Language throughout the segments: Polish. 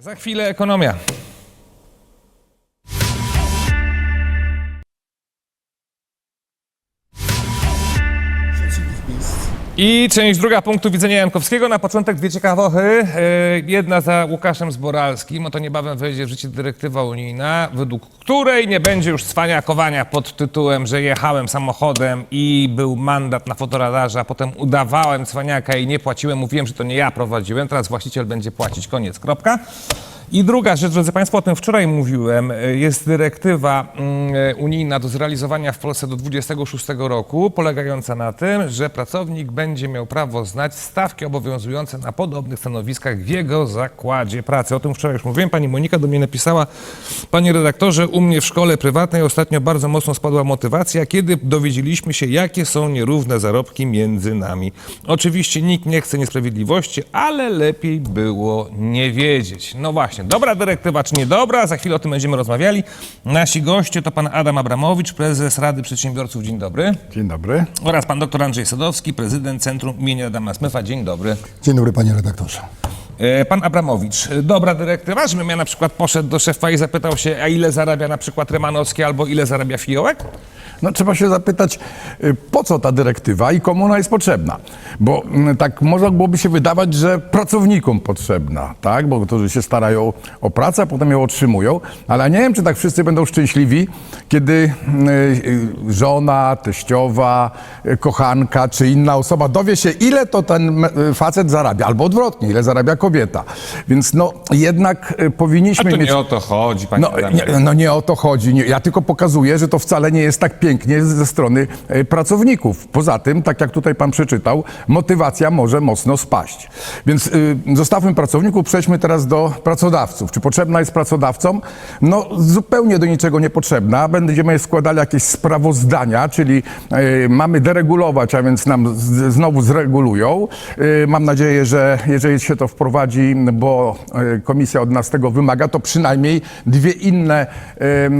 Za chwilę ekonomia. I część druga punktu widzenia Jankowskiego. Na początek dwie ciekawochy. E, Jedna za Łukaszem Zboralskim. Oto niebawem wejdzie w życie dyrektywa unijna, według której nie będzie już cwaniakowania pod tytułem, że jechałem samochodem i był mandat na fotoradarze, a potem udawałem cwaniaka i nie płaciłem. Mówiłem, że to nie ja prowadziłem. Teraz właściciel będzie płacić. Koniec. Kropka. I druga rzecz, drodzy Państwo, o tym wczoraj mówiłem, e, jest dyrektywa mm, e, unijna do zrealizowania w Polsce do 26 roku, polegająca na tym, że pracownik będzie miał prawo znać stawki obowiązujące na podobnych stanowiskach w jego zakładzie pracy. O tym wczoraj już mówiłem. Pani Monika do mnie napisała, panie redaktorze, u mnie w szkole prywatnej ostatnio bardzo mocno spadła motywacja, kiedy dowiedzieliśmy się, jakie są nierówne zarobki między nami. Oczywiście nikt nie chce niesprawiedliwości, ale lepiej było nie wiedzieć. No właśnie, dobra dyrektywa czy niedobra? Za chwilę o tym będziemy rozmawiali. Nasi goście to pan Adam Abramowicz, prezes Rady Przedsiębiorców. Dzień dobry. Dzień dobry. Oraz pan dr Andrzej Sadowski, prezydent Centrum imienia Adama Smefa. Dzień dobry. Dzień dobry, panie redaktorze. E, Pan Abramowicz, e, dobra dyrektywa, żebym ja na przykład poszedł do szefa i zapytał się, a ile zarabia na przykład Rymanowski albo ile zarabia Fiołek? No trzeba się zapytać, y, po co ta dyrektywa i komu ona jest potrzebna. Bo mm, tak można byłoby się wydawać, że pracownikom potrzebna, tak? Bo którzy się starają o pracę, a potem ją otrzymują. Ale nie wiem, czy tak wszyscy będą szczęśliwi, kiedy y, żona, teściowa, kochanka czy inna osoba dowie się, ile to ten facet zarabia, albo odwrotnie, ile zarabia kobieta. Więc no jednak y, A powinniśmy to mieć... nie o to chodzi, panie No nie, no nie o to chodzi. Nie, ja tylko pokazuję, że to wcale nie jest tak pięknie ze strony e, pracowników. Poza tym, tak jak tutaj pan przeczytał, motywacja może mocno spaść. Więc y, zostawmy pracowników, przejdźmy teraz do pracodawców. Czy potrzebna jest pracodawcom? No zupełnie do niczego niepotrzebna. Będziemy składali jakieś sprawozdania, czyli e, mamy deregulować, a więc nam z, znowu zregulują. E, mam nadzieję, że jeżeli się to wprowadzi, bo e, komisja od nas tego wymaga, to przynajmniej dwie inne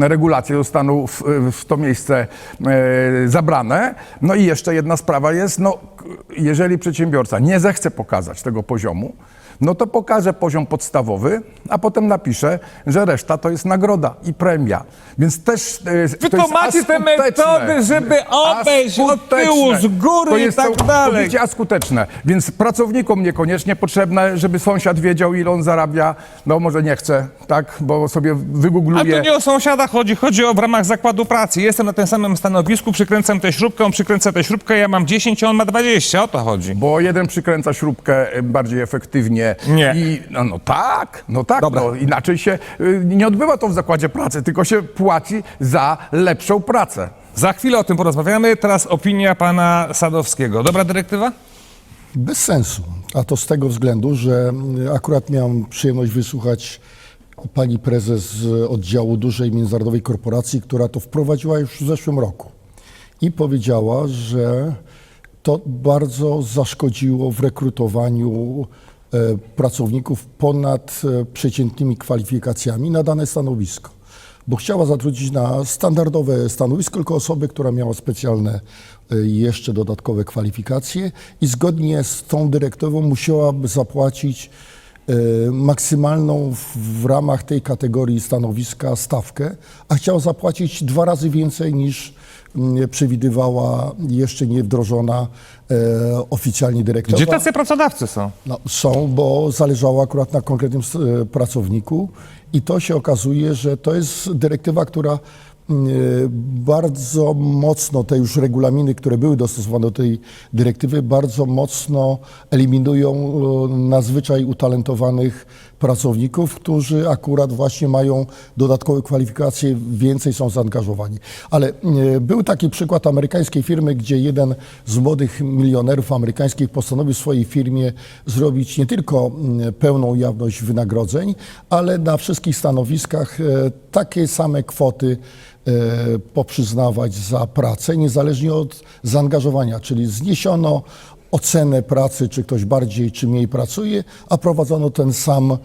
e, regulacje zostaną w, w to miejsce e, zabrane. No i jeszcze jedna sprawa jest, no, jeżeli przedsiębiorca nie zechce pokazać tego poziomu, no to pokaże poziom podstawowy, a potem napisze, że reszta to jest nagroda i premia. Więc też e, Wy to to jest macie te askuteczne. metody, żeby obejść od tyłu, z góry To i jest tak dalej. całkowicie askuteczne. Więc pracownikom niekoniecznie potrzebne, żeby sąsiad wiedział, ile on zarabia. No może nie chce, tak, bo sobie A wygoogluje. to nie o sąsiada chodzi, chodzi o w ramach zakładu pracy. Jestem na tym samym stanowisku, przykręcam tę śrubkę, on przykręca tę śrubkę, ja mam 10, a on ma 20, o to chodzi. Bo jeden przykręca śrubkę y, bardziej efektywnie. Nie. I, no, no tak, no tak. Dobra. No, inaczej się y, nie odbywa to w zakładzie pracy, tylko się płaci za lepszą pracę. Za chwilę o tym porozmawiamy. Teraz opinia pana Sadowskiego. Dobra dyrektywa? Bez sensu. A to z tego względu, że y, akurat miałem przyjemność wysłuchać pani prezes z oddziału dużej międzynarodowej korporacji, która to wprowadziła już w zeszłym roku. I powiedziała, że to bardzo zaszkodziło w rekrutowaniu pracowników ponad e, przeciętnymi kwalifikacjami na dane stanowisko. Bo chciała zatrudnić na standardowe stanowisko tylko osobę, która miała specjalne e, jeszcze dodatkowe kwalifikacje i zgodnie z tą dyrektywą musiałaby zapłacić e, maksymalną w, ramach tej kategorii stanowiska stawkę, a chciała zapłacić dwa razy więcej niż przewidywała jeszcze nie wdrożona e, oficjalnie dyrektywa. Gdzie tacy pracodawcy są? No, są, bo zależało akurat na konkretnym e, pracowniku i to się okazuje, że to jest dyrektywa, która bardzo mocno, te już regulaminy, które były dostosowane do tej dyrektywy, bardzo mocno eliminują e, nadzwyczaj utalentowanych pracowników, którzy akurat właśnie mają dodatkowe kwalifikacje, więcej są zaangażowani. Ale e, był taki przykład amerykańskiej firmy, gdzie jeden z młodych milionerów amerykańskich postanowił swojej firmie zrobić nie tylko pełną jawność wynagrodzeń, ale na wszystkich stanowiskach e, takie same kwoty e, poprzyznawać za pracę, niezależnie od zaangażowania, czyli zniesiono ocenę pracy, czy ktoś bardziej, czy mniej pracuje, a prowadzono ten sam, e,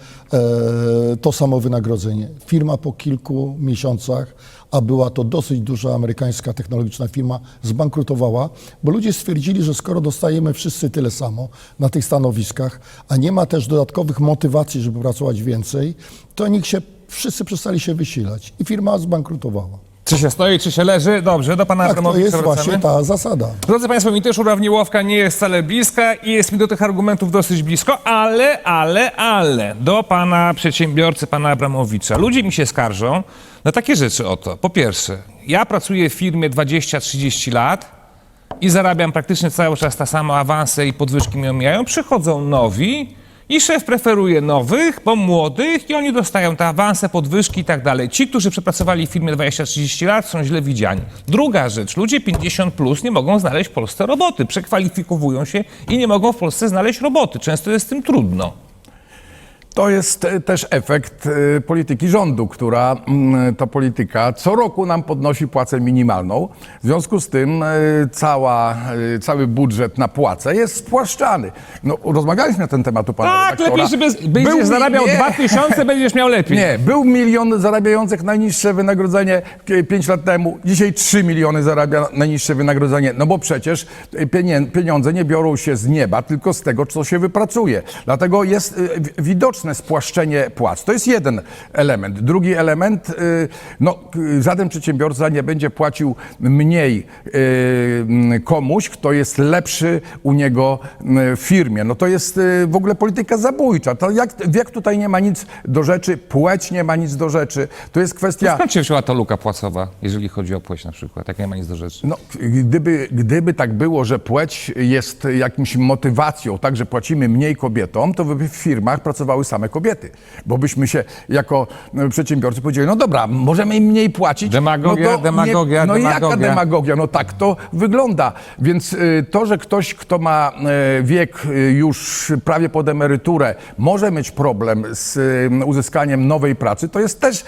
to samo wynagrodzenie. Firma po kilku miesiącach, a była to dosyć duża amerykańska technologiczna firma, zbankrutowała, bo ludzie stwierdzili, że skoro dostajemy wszyscy tyle samo na tych stanowiskach, a nie ma też dodatkowych motywacji, żeby pracować więcej, to nikt się, wszyscy przestali się wysilać i firma zbankrutowała. Czy się stoi, czy się leży? Dobrze, do pana Tak, to jest wracamy. właśnie ta zasada. Drodzy Państwo, mi też urawniłowka nie jest wcale bliska i jest mi do tych argumentów dosyć blisko, ale, ale, ale, do pana przedsiębiorcy, pana Abramowicza. Ludzie mi się skarżą na takie rzeczy oto. Po pierwsze, ja pracuję w firmie 20-30 lat i zarabiam praktycznie cały czas ta sama awanse i podwyżki mnie omijają. Przychodzą nowi i szef preferuje nowych, bo młodych i oni dostają te awanse, podwyżki i tak dalej. Ci, którzy przepracowali w firmie 20-30 lat są źle widziani. Druga rzecz, ludzie 50 plus nie mogą znaleźć w Polsce roboty. Przekwalifikowują się i nie mogą w Polsce znaleźć roboty. Często jest z tym trudno. To jest e, też efekt e, polityki rządu, która mm, to polityka co roku nam podnosi płacę minimalną. W związku z tym e, cała, e, cały budżet na płacę jest spłaszczany. No, rozmawialiśmy na ten temat u pana Tak, redaktora. lepiej, żeby będziesz Był zarabiał nie. 2000, będziesz miał lepiej. Nie, był milion zarabiających najniższe wynagrodzenie 5 lat temu. Dzisiaj 3 miliony zarabia najniższe wynagrodzenie. No bo przecież pieniądze nie biorą się z nieba, tylko z tego, co się wypracuje. Dlatego jest y, spłaszczenie płac. To jest jeden element. Drugi element, y, no y, żaden przedsiębiorca nie będzie płacił mniej y, mm, komuś, kto jest lepszy u niego w firmie. No to jest w ogóle polityka zabójcza. To jak, wiek tutaj nie ma nic do rzeczy, płeć nie ma nic do rzeczy. To jest kwestia... Skąd się wzięła ta luka płacowa, jeżeli chodzi o płeć na przykład? Jak nie ma nic do rzeczy. No, gdyby, gdyby tak było, że płeć jest jakimś motywacją, tak, że płacimy mniej kobietom, to by w firmach pracowały same kobiety. Bo byśmy się jako e, przedsiębiorcy powiedzieli, no dobra, możemy im mniej płacić. Demagogia, no demagogia, No i jaka demagogia. demagogia? No tak to wygląda. Więc y, to, że ktoś, kto ma e, wiek już prawie pod emeryturę, może mieć problem z uzyskaniem nowej pracy, to jest też,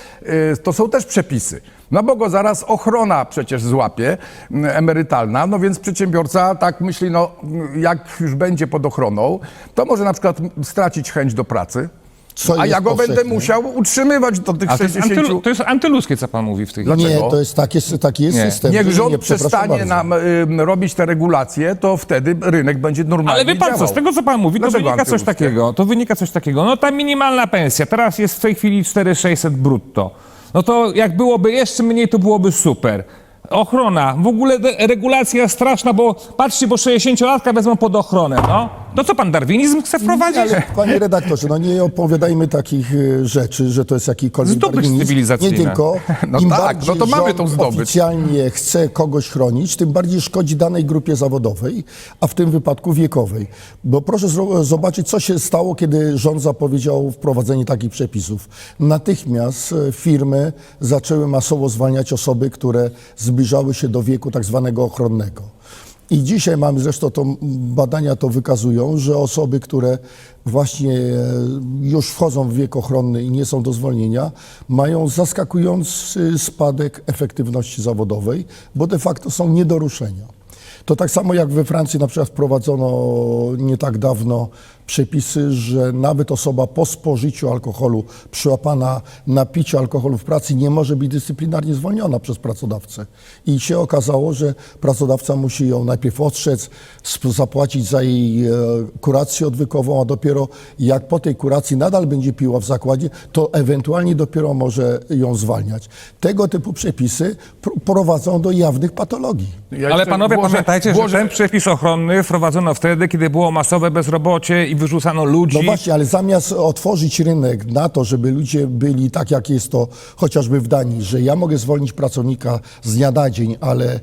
to są też przepisy. No bo go zaraz ochrona przecież złapie m, emerytalna, no więc przedsiębiorca tak myśli, no jak już będzie pod ochroną, to może na przykład stracić chęć do pracy, Co a ja go będę powszechne. musiał utrzymywać do tych A to jest, 60... antylu, to jest antyluskie, co pan mówi w tych Dlaczego? Nie, to jest taki, taki jest Nie. system. Niech rząd nie, przepraszam przestanie bardzo. nam y, robić te regulacje, to wtedy rynek będzie normalnie Ale wie pan działał. co, z tego co pan mówi, to Dlaczego wynika coś takiego, to wynika coś takiego, no ta minimalna pensja, teraz jest w tej chwili 4600 brutto, no to jak byłoby jeszcze mniej, to byłoby super. Ochrona, w ogóle regulacja straszna, bo patrzcie, bo 60-latka wezmą pod ochronę, no. To co pan, darwinizm chce wprowadzić? Ale, panie redaktorze, no nie opowiadajmy takich y, rzeczy, że to jest jakikolwiek Zdobycz darwinizm. cywilizacyjna. Nie tylko. No Im tak, bardziej no to mamy rząd tą zdobycz. oficjalnie chce kogoś chronić, tym bardziej szkodzi danej grupie zawodowej, a w tym wypadku wiekowej. Bo proszę zro- zobaczyć, co się stało, kiedy rząd zapowiedział wprowadzenie takich przepisów. Natychmiast e, firmy zaczęły masowo zwalniać osoby, które zbliżały się do wieku tak zwanego ochronnego. I dzisiaj mamy, zresztą to badania to wykazują, że osoby, które właśnie e, już wchodzą w wiek ochronny i nie są do zwolnienia, mają zaskakujący spadek efektywności zawodowej, bo de facto są nie do ruszenia. To tak samo jak we Francji na przykład wprowadzono nie tak dawno przepisy, że nawet osoba po spożyciu alkoholu, przyłapana na piciu alkoholu w pracy nie może być dyscyplinarnie zwolniona przez pracodawcę. I się okazało, że pracodawca musi ją najpierw odstrzec, zapłacić za jej e, kurację odwykową, a dopiero jak po tej kuracji nadal będzie piła w zakładzie, to ewentualnie dopiero może ją zwalniać. Tego typu przepisy pr- prowadzą do jawnych patologii. Ja Ale panowie, włożę- pamiętajcie, włożę- że ten przepis ochronny wprowadzono wtedy, kiedy było masowe bezrobocie i wyrzucano ludzi. No właśnie, ale zamiast otworzyć rynek na to, żeby ludzie byli tak, jak jest to chociażby w Danii, że ja mogę zwolnić pracownika z dnia na dzień, ale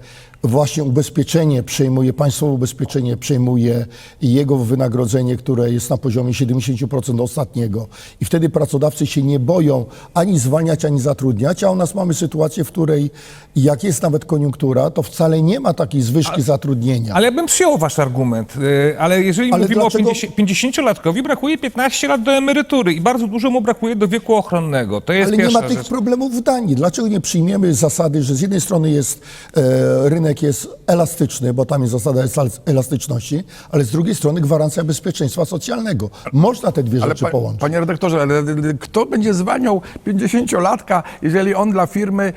właśnie ubezpieczenie przejmuje, państwowe ubezpieczenie przejmuje jego wynagrodzenie, które jest na poziomie 70% ostatniego. I wtedy pracodawcy się nie boją ani zwalniać, ani zatrudniać, a u nas mamy sytuację, w której jak jest nawet koniunktura, to wcale nie ma takiej zwyżki zatrudnienia. Ale ja bym przyjął wasz argument, yy, ale jeżeli Ale mówimy dlaczego- o 50, 50-latkowi, brakuje 15 lat do emerytury i bardzo dużo mu brakuje do wieku ochronnego. To jest Ale nie ma tych rzecz. problemów w Danii. Dlaczego nie przyjmiemy zasady, że z jednej strony jest e, rynek rynek jest elastyczny, bo tam jest zasada elas- elastyczności, ale z drugiej strony gwarancja bezpieczeństwa socjalnego. Można te dwie Ale rzeczy pa, połączyć. panie redaktorze, ale kto będzie zwalniał 50-latka, jeżeli on dla firmy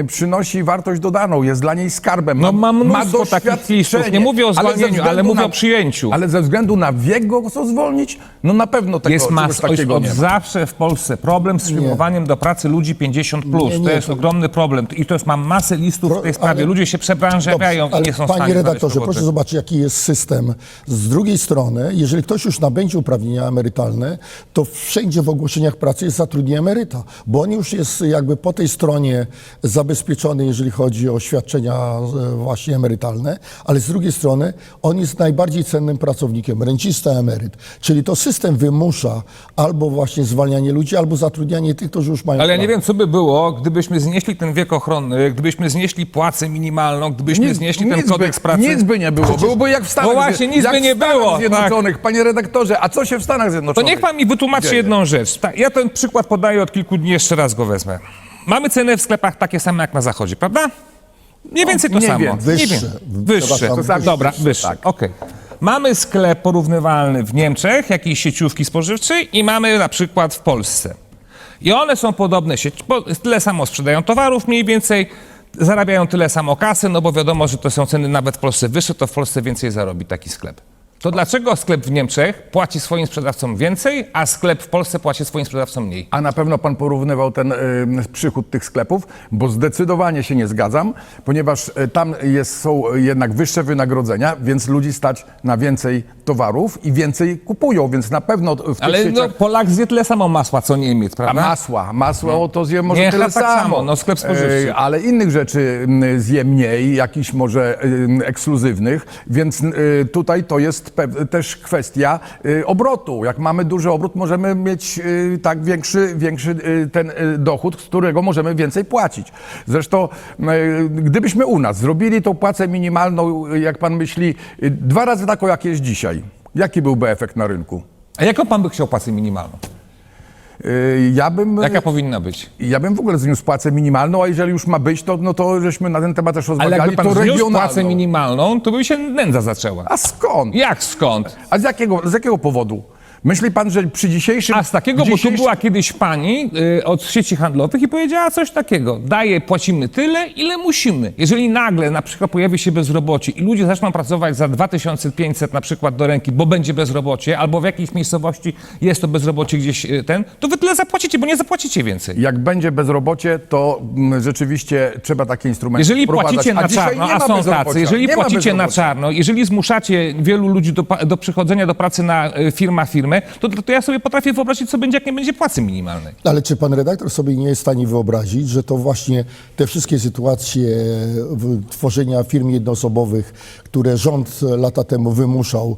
y, przynosi wartość dodaną, jest dla niej skarbem? No, ma, mam ma mnóstwo takich doświadczenie. listów. Nie mówię o Ale zwolnieniu, względu ale mówię na- o przyjęciu. Ale ze względu na wiek go chcą zwolnić? No na pewno tego, Jest mas, takiego od nie ma. zawsze w Polsce problem z przyjmowaniem do pracy ludzi 50 plus. Nie, nie, to jest to- ogromny problem. I to jest, mam masę listów w tej sprawie. ale- Ludzie się przebranżawiają Dobrze, i ale nie są w Panie stanie znaleźć redaktorze, roboty. proszę zobaczyć, jaki jest system. Z drugiej strony, jeżeli ktoś już nabędzie uprawnienia emerytalne, to wszędzie w ogłoszeniach pracy jest zatrudnienie emeryta, bo on już jest jakby po tej stronie zabezpieczony, jeżeli chodzi o świadczenia e, właśnie emerytalne, ale z drugiej strony on jest najbardziej cennym pracownikiem, rencista emeryt. Czyli to system wymusza albo właśnie zwalnianie ludzi, albo zatrudnianie tych, którzy już mają Ale ja nie prawo. wiem, co by było, gdybyśmy znieśli ten wiek ochronny, gdybyśmy znieśli płacę minimalną, gdybyśmy znieśli ten nic kodeks by, pracy. Nic by nie było. Byłoby jak w Stanach, No właśnie, nic jak by nie w Stanach było, tak. Zjednoczonych. Panie redaktorze, a co się w Stanach To Zjednoczonych niech pan mi wytłumaczy dzieje? jedną rzecz. Tak, ja ten przykład podaję od kilku dni, jeszcze raz go wezmę. Mamy ceny w sklepach takie same jak na zachodzie, prawda? Mniej więcej to mniej samo. więcej. Wyższe. więcej. Wyższe. Przepraszam, Tak, Dobra, wyższe, wyższe. tak. Okej. Mamy sklep porównywalny w Niemczech, jakiejś sieciówki spożywczej i mamy na przykład w Polsce. I one są podobne, sieć- tyle samo sprzedają towarów mniej więcej, zarabiają tyle samo kasy, no bo wiadomo, że to są ceny nawet w Polsce wyższe, to w Polsce więcej zarobi taki sklep. To dlaczego sklep w Niemczech płaci swoim sprzedawcom więcej, a sklep w Polsce płaci swoim sprzedawcom mniej? A na pewno pan porównywał ten y, przychód tych sklepów, bo zdecydowanie się nie zgadzam, ponieważ y, tam jest, są jednak wyższe wynagrodzenia, więc ludzi stać na więcej towarów i więcej kupują, więc na pewno w tych Ale no, sieciach... Polak zje tyle samo masła, co Niemiec, A prawda? masła, masło to zje może tyle tak samo. no, sklep spożywczy. E, Ale innych rzeczy mm, zje mniej, jakichś może ekskluzywnych, więc y, tutaj to jest pew- też kwestia y, obrotu. Jak mamy duży obrót, możemy mieć y, tak większy, większy y, ten y, dochód, z którego możemy więcej płacić. Zresztą y, gdybyśmy u nas zrobili tą płacę minimalną, y, jak pan myśli, y, dwa razy taką, jak jest dzisiaj, jaki byłby efekt na rynku? A jaką pan by chciał płacę minimalną? Y, Ja bym... Jaka powinna być? Ja bym w ogóle zniósł płacę minimalną, a jeżeli już ma być, to, no to żeśmy na ten temat też Ale rozmawiali, jakby pan to zniósł regionalną. płacę minimalną, to by się nędza zaczęła. A skąd? Jak skąd? A z jakiego, z jakiego powodu? Myśli pan, że przy dzisiejszym... A z takiego, bo tu była kiedyś pani y, od sieci handlowych i powiedziała coś takiego. Daje, płacimy tyle, ile musimy. Jeżeli nagle na przykład pojawi się bezrobocie i ludzie zaczną pracować za 2500 na przykład do ręki, bo będzie bezrobocie, albo w jakiejś miejscowości jest to bezrobocie gdzieś y, ten, to wy tyle zapłacicie, bo nie zapłacicie więcej. Jak będzie bezrobocie, to mm, rzeczywiście trzeba takie instrumenty Jeżeli wprowadzać. płacicie na czarno, a są tacy, jeżeli Nie płacicie na czarno, jeżeli zmuszacie wielu ludzi do, do przychodzenia do pracy na y, firma firmę, to, to ja sobie potrafię wyobrazić, co będzie, jak nie będzie płacy minimalnej. Ale czy pan redaktor sobie nie jest w stanie wyobrazić, że to właśnie te wszystkie sytuacje tworzenia firm jednoosobowych, które rząd lata temu wymuszał,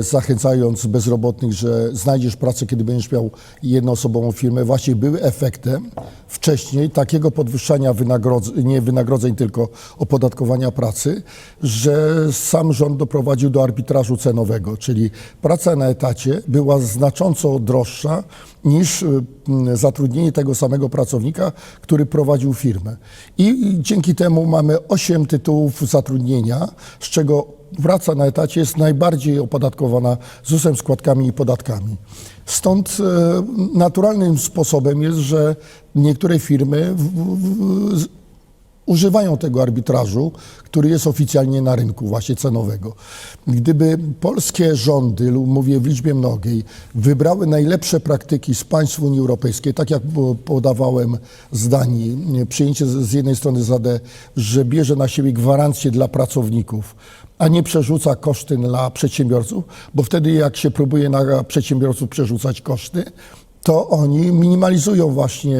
zachęcając bezrobotnych, że znajdziesz pracę, kiedy będziesz miał jednoosobową firmę, właśnie były efektem wcześniej takiego podwyższania wynagrodzeń, nie wynagrodzeń, tylko opodatkowania pracy, że sam rząd doprowadził do arbitrażu cenowego, czyli praca na etacie była znacząco droższa niż m, zatrudnienie tego samego pracownika, który prowadził firmę. I dzięki temu mamy 8 tytułów zatrudnienia, z czego praca na etacie jest najbardziej opodatkowana ZUS-em, składkami i podatkami. Stąd e, naturalnym sposobem jest, że niektóre firmy używają tego arbitrażu, który jest oficjalnie na rynku właśnie cenowego. Gdyby polskie rządy, lub mówię w liczbie mnogiej, wybrały najlepsze praktyki z państw Unii Europejskiej, tak jak podawałem z Danii, przyjęcie z jednej strony ZAD, że bierze na siebie gwarancje dla pracowników, a nie przerzuca koszty na przedsiębiorców, bo wtedy jak się próbuje na przedsiębiorców przerzucać koszty, to oni minimalizują właśnie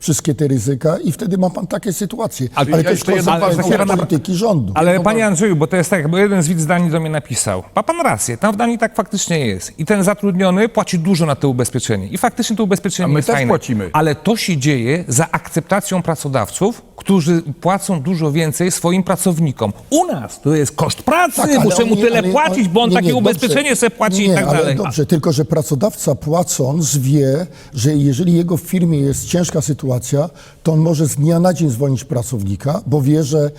wszystkie te ryzyka i wtedy ma pan takie sytuacje. Ale Ale, to jest ale konsekwencja zaraz- polityki rządu. Ale panie Andrzeju, bo to jest tak, bo jeden z widz Danii do mnie napisał. Ma pan rację, tam w Danii tak faktycznie jest. I ten zatrudniony płaci dużo na to ubezpieczenie. I faktycznie to ubezpieczenie A my jest też fajne. płacimy. Ale to się dzieje za akceptacją pracodawców, którzy płacą dużo więcej swoim pracownikom. U nas to jest koszt pracy, Tak, ale muszę mu oni- tyle ale- płacić, bo on nie, takie nie, dobrze. ubezpieczenie sobie płaci nie, i tak ale dalej. Dobrze, tylko że pracodawca płacąc wie, wie, że jeżeli jego w firmie jest ciężka sytuacja, to on może z dnia na dzień zwolnić pracownika, bo wie, że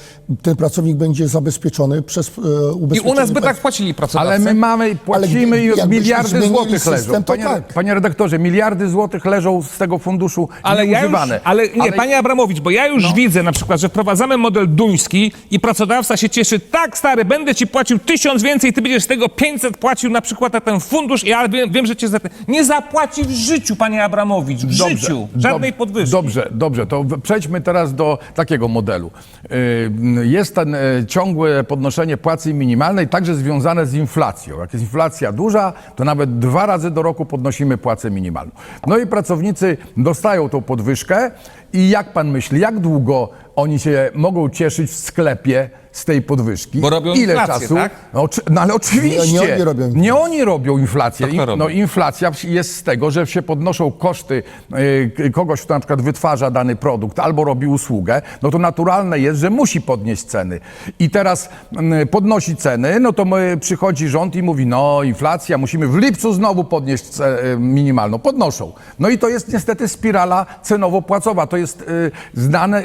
ten pracownik będzie zabezpieczony przez e, I ubezpieczenie u nas by tak płacili pracodawcy. Ale my mamy, płacimy gdy- i jakbyśmy miliardy zmienili złotych system, leżą. to Panie, tak. panie redaktorze, miliardy złotych leżą z tego funduszu Ale ja już, nieużywane. ale nie, panie Abramowicz, bo ja już No. widzę na przykład, że wprowadzamy model duński i pracodawca się cieszy, tak stary, będę ci płacił tysiąc więcej, ty będziesz z tego 500 płacił na przykład na ten fundusz i ja wiem, wiem że cię za. Nie zapłaci w życiu, panie Abramowicz, w życiu. Żadnej dob- podwyżki. Dobrze, dobrze, to przejdźmy teraz do takiego modelu. Yy, Jest ten e, ciągłe podnoszenie płacy minimalnej, także związane z inflacją. Jak jest inflacja duża, to nawet dwa razy do roku podnosimy płacę minimalną. No i pracownicy dostają tą podwyżkę i jak pan myśli, jak długo oni się mogą cieszyć w sklepie z tej podwyżki? Bo robią Ile inflację, czasu? tak? No, oczy- no ale oczywiście. Nie, nie oni robią Nie oni robią inflację. To kto robi? No inflacja jest z tego, że się podnoszą koszty y, kogoś, kto na przykład wytwarza dany produkt albo robi usługę, no to naturalne jest, że musi podnieść ceny. I teraz mm, podnosi ceny, no to my, przychodzi rząd i mówi, no inflacja, musimy w lipcu znowu podnieść ce, y, minimalną. Podnoszą. No i to jest niestety spirala cenowo-płacowa. To jest y, znane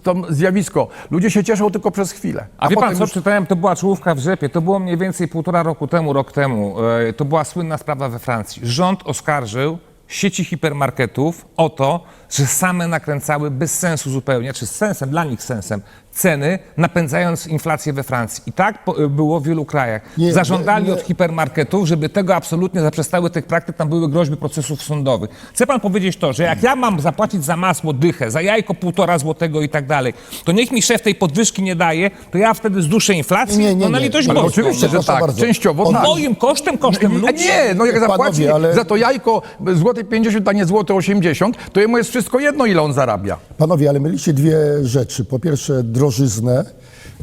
ekonomistom zjawisko. Ludzie się cieszą tylko przez chwilę. A wie pan co, już- czytałem, to była czołówka w rzepie, to było mniej więcej półtora roku temu, rok temu. E, To była słynna sprawa we Francji. Rząd oskarżył sieci hipermarketów o to, że same nakręcały bez sensu zupełnie, czy z sensem, dla nich sensem, ceny, napędzając inflację we Francji. I tak po- było w wielu krajach. Nie, Zażądali nie- od hipermarketów, żeby tego absolutnie zaprzestały tych praktyk, tam były groźby procesów sądowych. Chce pan powiedzieć to, że jak ja mam zapłacić za masło dychę, za jajko półtora złotego i tak dalej, to niech mi szef tej podwyżki nie daje, to ja wtedy zduszę inflację? Nie, nie, no na nie. litość Ale boską. Oczywiście, że tak. bardzo. Częściowo On- tak. Moim kosztem, kosztem ludzi. nie, no jak Panowie, zapłaci ale- za to jajko złoty 50, a nie złoty 80, to jemu jest wszystko jedno, ile on zarabia. Panowie, ale mylicie dwie rzeczy. Po pierwsze drożyznę,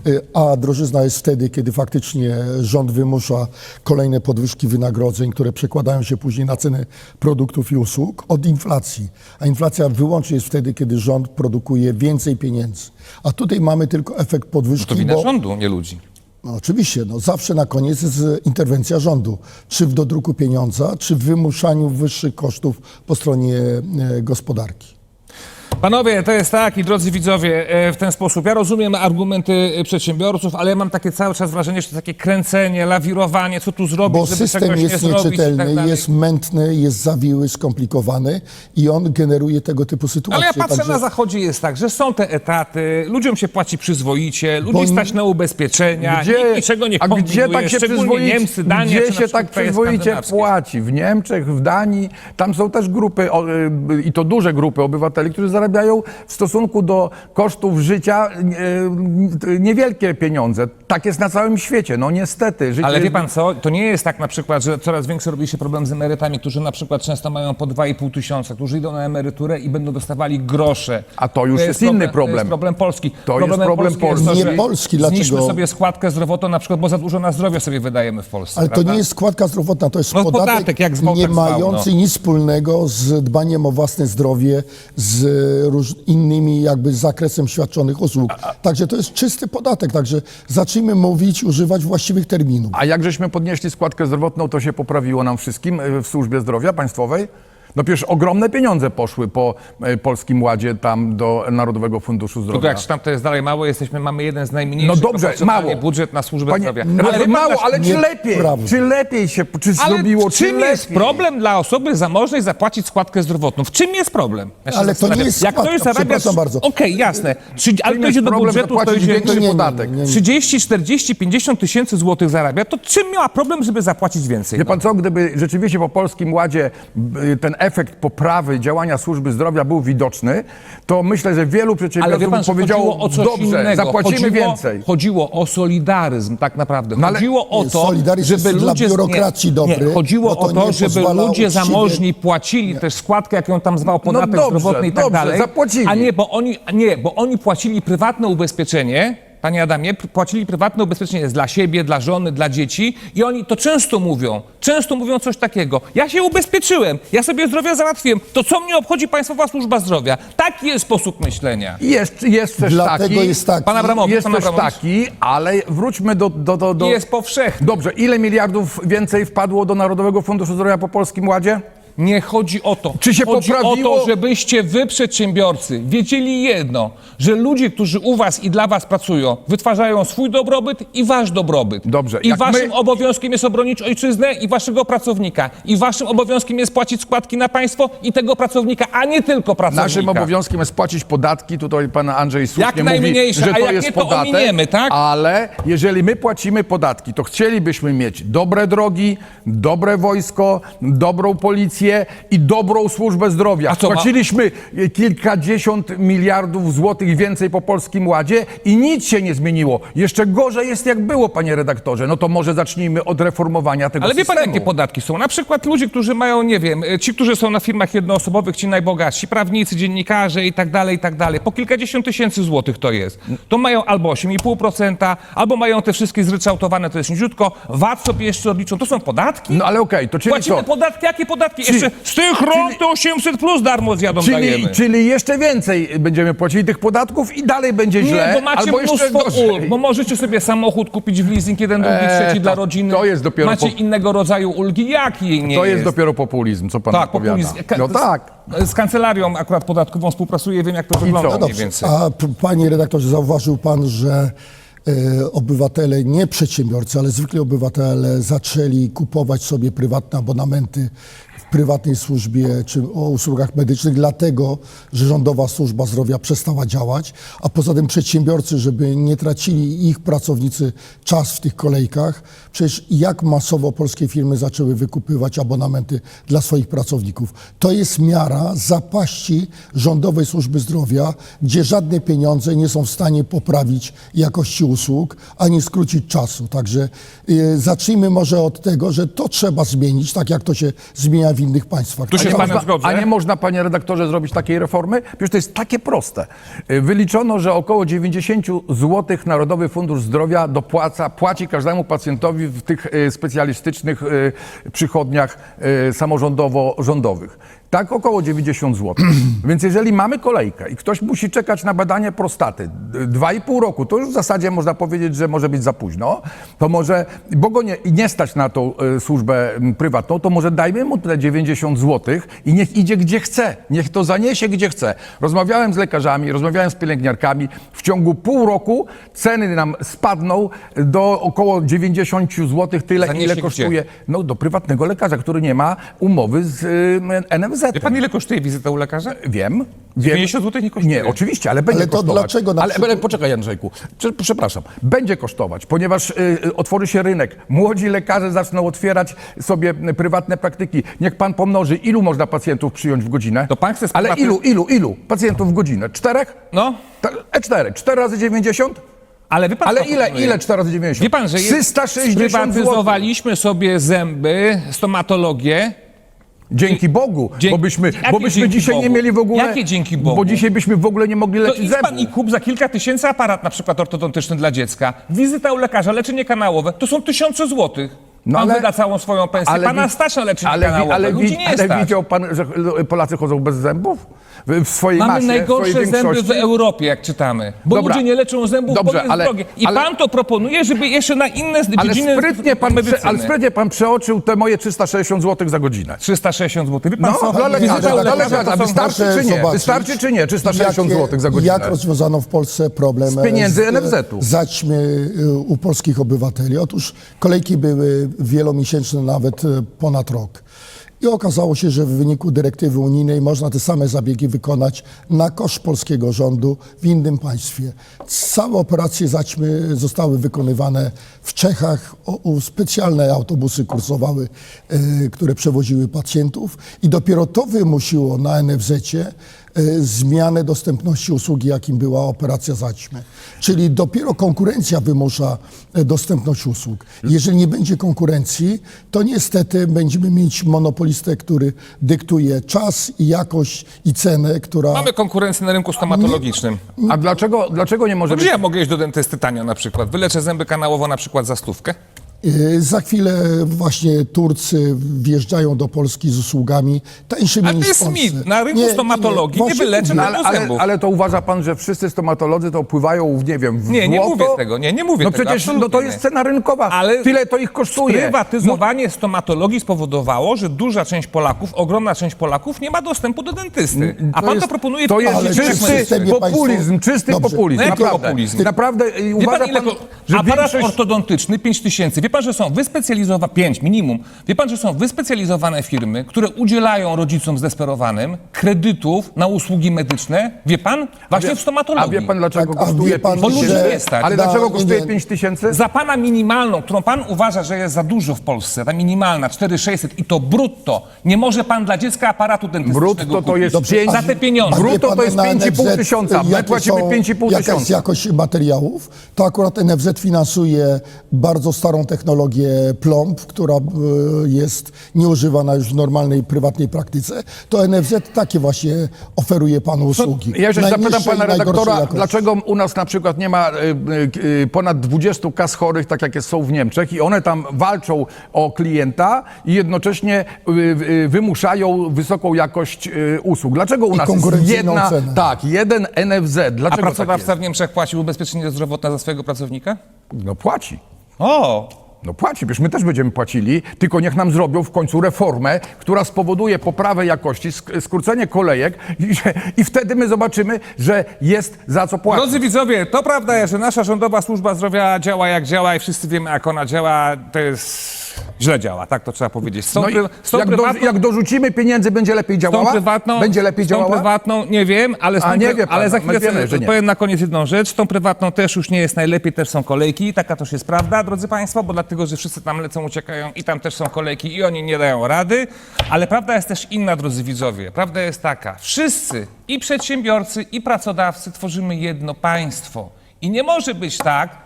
y, a drożyzna jest wtedy, kiedy faktycznie rząd wymusza kolejne podwyżki wynagrodzeń, które przekładają się później na cenę produktów i usług, od inflacji. A inflacja wyłącznie jest wtedy, kiedy rząd produkuje więcej pieniędzy. A tutaj mamy tylko efekt podwyżki, To wina bo... rządu, nie ludzi. No, oczywiście, no, zawsze na koniec jest e, interwencja rządu. Czy w dodruku pieniądza, czy w wymuszaniu wyższych kosztów po stronie e, gospodarki. Panowie, to jest tak i drodzy widzowie, e, w ten sposób. Ja rozumiem argumenty e, przedsiębiorców, ale ja mam takie cały czas wrażenie, że to takie kręcenie, lawirowanie, co tu zrobić, Bo żeby system czegoś nie jest zrobić i nieczytelny, tak dalej. jest mętny, jest zawiły, skomplikowany i on generuje tego typu sytuacje. Ale ja patrzę Także- na zachodzie jest tak, że są te etaty, ludziom się płaci przyzwoicie, ludzi Bo- stać na ubezpieczenia, nikt niczego nie a kombinuje, gdzie tak się szczególnie przyzwoicie, Niemcy, Dania, gdzie czy na się przykład tak kraje przyzwoicie skandynawskie. płaci? W Niemczech, w Danii, tam są też grupy, o, y, i to duże grupy obywateli, którzy zarabiają w stosunku do kosztów życia y, niewielkie pieniądze. Tak jest na całym świecie, no niestety. Życie Ale wie jest- pan co, to nie jest tak na przykład, że coraz większy robi się problem z emerytami, którzy na przykład często mają po 2,5 tysiąca, którzy idą na emeryturę i będą dostawali grosze. A to już jest inny To problem. jest problem Polski. To jest Problemem problem Polski jest Polski. to, Nie Polski, Zniszmy dlaczego? sobie składkę zdrowotną na przykład, bo za dużo na zdrowie sobie wydajemy w Polsce. Ale to prawda? nie jest składka zdrowotna, to jest No, podatek, podatek, jak zwał, nie tak zwał, mający no. nic wspólnego z dbaniem o własne zdrowie, z róż, innymi jakby zakresem świadczonych usług. Także to jest czysty podatek, także zacznijmy mówić, używać właściwych terminów. A jak żeśmy podnieśli składkę zdrowotną, to się poprawiło nam wszystkim y, w służbie zdrowia państwowej? No przecież ogromne pieniądze poszły po y, Polskim Ładzie tam do Narodowego Funduszu Tylko Zdrowia. jak czytam, to jest dalej mało, jesteśmy, mamy jeden z najmniejszych No dobrze, mało. budżet na służbę Panie, zdrowia. no, Ale mało, ale czy lepiej, prawda. czy lepiej się czy Ale zrobiło, w czy czym lepiej? jest problem dla osoby zamożnej zapłacić składkę zdrowotną? W czym jest problem? Ja Ale to nie jest Jak ktoś składka, zarabia... przepraszam bardzo. Okej, jasne. Czy, ale ktoś idzie do problem budżetu, ktoś większy idzie... podatek? nie, nie. 30, 40, 50 tysięcy złotych zarabia, to czym miała problem, żeby zapłacić więcej? Wie pan co, gdyby rzeczywiście po Polskim Ładzie y, ten efekt poprawy działania służby zdrowia był widoczny, to myślę, że wielu przedsiębiorców pan, powiedziało, chodziło o coś dobrze, innego. zapłacimy chodziło, więcej. Chodziło o solidaryzm tak naprawdę. No ale- chodziło o Nie, to, żeby dla ludzie... biurokracji nie, dobry, nie, chodziło to o to, nie żeby ludzie uczciwie- zamożni płacili też składkę, jak ją tam zwał podatek dobrze, zdrowotny i tak dobrze, dalej. zapłacili. A nie, bo oni, nie, bo oni płacili prywatne ubezpieczenie, Panie Adamie, płacili prywatne ubezpieczenie dla siebie, dla żony, dla dzieci i oni to często mówią, często mówią coś takiego. Ja się ubezpieczyłem, ja sobie zdrowie załatwiłem, to co mnie obchodzi Państwowa Służba Zdrowia? Taki jest sposób myślenia. Jest, jest też Dlatego taki, jest taki. Pan Abramowicz, jest pan też Abramowicz. taki, ale wróćmy do... do, do, do... Jest powszechny. Dobrze, ile miliardów więcej wpadło do Narodowego Funduszu Zdrowia po Polskim Ładzie? Nie chodzi o to. Czy się chodzi poprawiło? o to, żebyście wy, przedsiębiorcy, wiedzieli jedno, że ludzie, którzy u was i dla was pracują, wytwarzają swój dobrobyt i wasz dobrobyt. Dobrze, I jak waszym my- obowiązkiem jest obronić ojczyznę i waszego pracownika. I waszym obowiązkiem jest płacić składki na państwo i tego pracownika, a nie tylko pracownika. Naszym obowiązkiem jest płacić podatki. Tutaj pan Andrzej słusznie Jak mówi, najmniejsze, że a to jak jest nie, to podatek. ominiemy, tak? Ale jeżeli my płacimy podatki, to chcielibyśmy mieć dobre drogi, dobre wojsko, dobrą policję i dobrą służbę zdrowia. A co ma- Płaciliśmy e, kilkadziesiąt miliardów złotych więcej po Polskim Ładzie i nic się nie zmieniło. Jeszcze gorzej jest jak było, panie redaktorze. No to może zacznijmy od reformowania tego Ale wie pan, systemu. jakie podatki są? Na przykład ludzie, którzy mają, nie wiem, e, ci, którzy są na firmach jednoosobowych, ci najbogatsi, prawnicy, dziennikarze i tak dalej, i tak dalej. Po kilkadziesiąt tysięcy złotych to jest. To mają albo 8,5%, albo mają te wszystkie zryczałtowane, to jest niziutko. VAT sobie jeszcze odliczą. To są podatki? No ale okej, to czyli Płacimy co? podatki? Jakie podatki? Jeszcze z tych rąk to 800 plus darmo zjadą Czyli, dajemy. czyli jeszcze więcej będziemy płacili tych podatków i dalej będzie źle. Nie, bo macie albo jeszcze mnóstwo gorzej. ulg, bo możecie sobie samochód kupić w leasing, jeden, drugi, Eee, trzeci dla to- rodziny. to jest dopiero Macie po- innego rodzaju ulgi. Jaki nie To jest dopiero populizm, co pan Tak, opowiada. populizm. Ka- No tak. Z kancelarią akurat podatkową współpracuję, wiem jak to wygląda co? mniej Dobrze. więcej. A p- panie redaktorze, zauważył pan, że e, obywatele, nie przedsiębiorcy, ale zwykli obywatele zaczęli kupować sobie prywatne abonamenty prywatnej służbie czy o usługach medycznych, dlatego, że rządowa służba zdrowia przestała działać, a poza tym przedsiębiorcy, żeby nie tracili ich pracownicy czas w tych kolejkach, przecież jak masowo polskie firmy zaczęły wykupywać abonamenty dla swoich pracowników. To jest miara zapaści rządowej służby zdrowia, gdzie żadne pieniądze nie są w stanie poprawić jakości usług, ani skrócić czasu. Także y, zacznijmy może od tego, że to trzeba zmienić, tak jak to się zmienia w innych państwach. Tu się A nie, można, zgodzę. a nie można, panie redaktorze, zrobić takiej reformy? Przecież to jest takie proste. Y, Wyliczono, że około 90 zł Narodowy Fundusz Zdrowia dopłaca, płaci każdemu pacjentowi w tych y, specjalistycznych y, przychodniach samorządowo-rządowych. Tak, około 90 zł. Więc jeżeli mamy kolejkę i ktoś musi czekać na badanie prostaty d- dwa i pół roku, to już w zasadzie można powiedzieć, że może być za późno, to może, bo go nie, nie stać na tą y, służbę prywatną, to może dajmy mu te 90 zł i niech idzie gdzie chce, niech to zaniesie gdzie chce. Rozmawiałem z lekarzami, rozmawiałem z pielęgniarkami, w ciągu pół roku ceny nam spadną do około 90 zł, tyle Zaniesie ile gdzie? kosztuje, no do prywatnego lekarza, który nie ma umowy z y, NFZ. Wie pan ile kosztuje wizyta u lekarza? Wiem. wiem. 90 zł nie kosztuje. Nie, oczywiście, ale będzie Ale to kosztować. dlaczego na ale, przykład- ale poczekaj, Andrzejku. Prze- Przepraszam. Będzie kosztować, ponieważ y, y, otworzy się rynek. Młodzi lekarze zaczną otwierać sobie prywatne praktyki. Niech pan pomnoży, ilu można pacjentów przyjąć w godzinę? To pan chce Ale sprawę- ilu, ilu, ilu pacjentów w godzinę? Czterech? No, Ta- E4. 4 razy 90? ale wie pan Ale ile, ile 4 razy 90? Wie pan, że jest, 360 zł. sprywatyzowaliśmy sobie zęby, stomatologię. Dzięki Bogu, Dzięki- bo byśmy, Jakie bo byśmy dzięki dzisiaj nie Bogu? mieli w ogóle... Jakie dzięki Bogu? Bo dzisiaj byśmy w ogóle nie mogli To leczyć idź pan i kup za kilka tysięcy aparat na przykład ortodontyczny dla dziecka. Wizyta u lekarza, leczenie kanałowe, to są tysiące złotych. No pan ale- wyda całą swoją pensję. Pana wi- stać na leczenie ale, kanałowe. ale, Ludzi nie ale stać. widział pan, że Polacy chodzą bez zębów? W, swojej Mamy masie, najgorsze swojej zęby w? Europie, jak czytamy. Bo Dobra. ludzie nie leczą zębów, bo Dobrze, jest ale- drogie. I ale- pan to proponuje, żeby jeszcze na inne Ale dziedziny sprytnie, pan, medycyny. prze, ale sprytnie pan przeoczył te moje 360 zł za godzinę. 360 zł. Wie pan No, co? dla lekarza, dla lekarza Wystarczy czy nie? zobaczyć, Wystarczy czy nie? 360 jakie- zł za godzinę. Jak rozwiązano w Polsce problem Z pieniędzy NFZ-u. zaćmy y, u polskich obywateli. Otóż kolejki były wielomiesięczne, nawet y, ponad rok. I okazało się, że w wyniku dyrektywy unijnej można te same zabiegi wykonać na koszt polskiego rządu w innym państwie. Całe operacje zaćmy zostały wykonywane w Czechach. Specjalne autobusy kursowały, y, które przewoziły pacjentów i dopiero to wymusiło na NFZ-cie zmianę dostępności usługi, jakim była operacja zaćmy. Czyli dopiero konkurencja wymusza y, dostępność usług. Jeżeli nie będzie konkurencji, to niestety będziemy mieć monopolistę, który dyktuje czas i jakość i cenę, która... Mamy konkurencję na rynku stomatologicznym. A dlaczego, dlaczego nie może Gdzie być... ja mogę iść do dentysty tanio na przykład? Wyleczę zęby kanałowo na przykład za stówkę? Y, Za chwilę właśnie Turcy wjeżdżają do Polski z usługami tańszymi Ale to niż jest Polsce. mit. Na rynku stomatologii nie Właśnie wyleczy. No, na- ale, ale, zębów. ale to uważa pan, że wszyscy stomatolodzy to pływają, w, nie wiem, w Nie, nie złoto? mówię tego, nie, nie mówię No tego, przecież no absolutnie to jest nie. cena rynkowa, Ale tyle to ich kosztuje. Sprywatyzowanie stomatologii spowodowało, że duża część Polaków, ogromna część Polaków nie ma dostępu do dentysty. A pan jest- to proponuje To jest Ale wprowadzić czy w czysty systemie populizm, państwo- czysty Dobrze. populizm. No jaki naprawdę. populizm? Naprawdę y, Wie uważa pan, ile pan, ko- że aparat większość... ortodontyczny 5 tysięcy. Wie pan, że są wyspecjalizowane, 5 minimum. Wie pan, że są wyspecjalizowane firmy, które udzielają rodzicom zdesperowanym kredytów na usługi medyczne. Wie pan? Właśnie wie- w stomatologii. A wie pan dlaczego Tak, a kosztuje wie pan, 5 Bo ludzi tysięcy? nie stać. Ale Na- dlaczego kosztuje nie. 5 tysięcy? Za pana minimalną, którą pan uważa, że jest za dużo w Polsce, ta minimalna 4600 i to brutto, nie może pan dla dziecka aparatu dentystycznego Brutto to kupić. jest Dobrze, 5 Za te pieniądze. Brutto to jest na 5,5 NFZ, tysiąca, my jakie płacimy są- 5,5 Jaka jest tysiąca. jakość materiałów, to akurat NFZ finansuje bardzo starą technologię plomb, która e, jest nieużywana już w normalnej, prywatnej praktyce. To NFZ takie właśnie oferuje panu usługi. Ja jeszcze zapytam pana redaktora, dlaczego u nas na przykład nie ma y, y, ponad 20 kas chorych, tak jak jest, są w Niemczech i one tam walczą o klienta i jednocześnie wymuszają wysoką jakość usług. Dlaczego u nas jest jedna, cenę. tak, jeden NFZ? A Dlaczego pracodawca tak w Niemczech płacił ubezpieczenie zdrowotne za swojego pracownika? No płaci. O! No płaci, przecież my też będziemy płacili, tylko niech nam zrobią w końcu reformę, która spowoduje poprawę jakości, sk- skrócenie kolejek i, i wtedy my zobaczymy, że jest za co płacić. Drodzy widzowie, to prawda że nasza rządowa służba zdrowia działa jak działa i wszyscy wiemy jak ona działa. To jest... źle działa, tak to trzeba powiedzieć. Z tą, No i z tą jak, do, prywatną... jak dorzucimy pieniędzy, będzie lepiej Z tą działała? prywatną, będzie lepiej z tą działała? prywatną nie wiem, ale, z tą A, nie wie pan, ale za no, chwilę my wiemy, sobie że nie. powiem na koniec jedną rzecz. Z tą prywatną też już nie jest najlepiej, też są kolejki. Taka też jest prawda, drodzy Państwo, bo dlatego, że wszyscy tam lecą, uciekają i tam też są kolejki i oni nie dają rady. Ale prawda jest też inna, drodzy widzowie. Prawda jest taka. Wszyscy, i przedsiębiorcy, i pracodawcy tworzymy jedno państwo. I nie może być tak,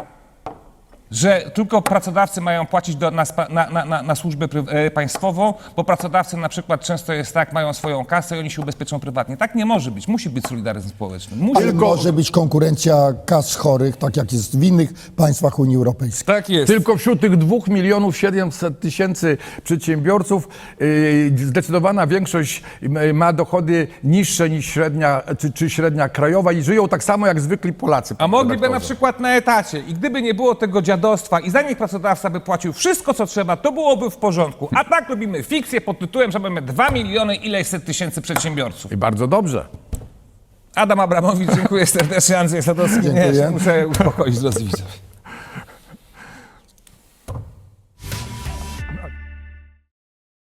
że tylko pracodawcy mają płacić do, na, na, na, na, służbę pry, e, państwową, bo pracodawcy na przykład często jest tak, mają swoją kasę i oni się ubezpieczą prywatnie. Tak nie może być. Musi być solidaryzm społeczny. Musi Ale może być konkurencja kas chorych, tak jak jest w innych państwach Unii Europejskiej. Tak jest. Tylko wśród tych 2 milionów 700 tysięcy przedsiębiorców yy, zdecydowana większość yy, ma dochody niższe niż średnia, czy, czy średnia krajowa i żyją tak samo jak zwykli Polacy. A mogliby na przykład na etacie i gdyby nie było tego dziadostwa i za nich pracodawca by płacił wszystko, co trzeba, to byłoby w porządku. A tak robimy fikcję pod tytułem, że mamy 2 miliony ileś set tysięcy przedsiębiorców. I bardzo dobrze. Adam Abramowicz, dziękuję serdecznie. Andrzej Sadowski. Nie, muszę uspokoić, drodzy widzowie.